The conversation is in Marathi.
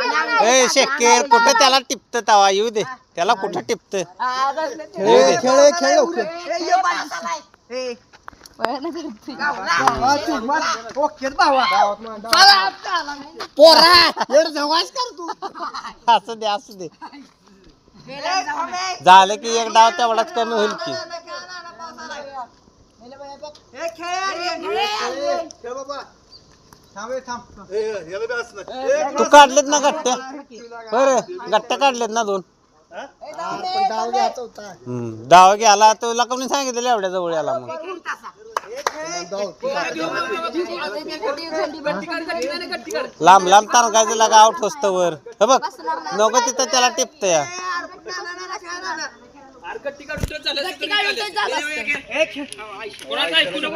ए शेखर कुठं त्याला टिपत तवा येऊ दे त्याला कुठं टिपत खेळ खेळ लवकर पोरा कर तू असू दे असू दे झालं की एक डाव तेवढाच कमी होईल की खेळ बाबा तू काढलेत ना गट्ट्या बर गट्ट्या काढलेत ना दोन डाव घ्यायला तुला कोणी सांगितलं एवढ्या जवळ याला मग लांब लांब तारकायचं लागा आउट असतं वर हे बघ नको तिथं त्याला टिपत या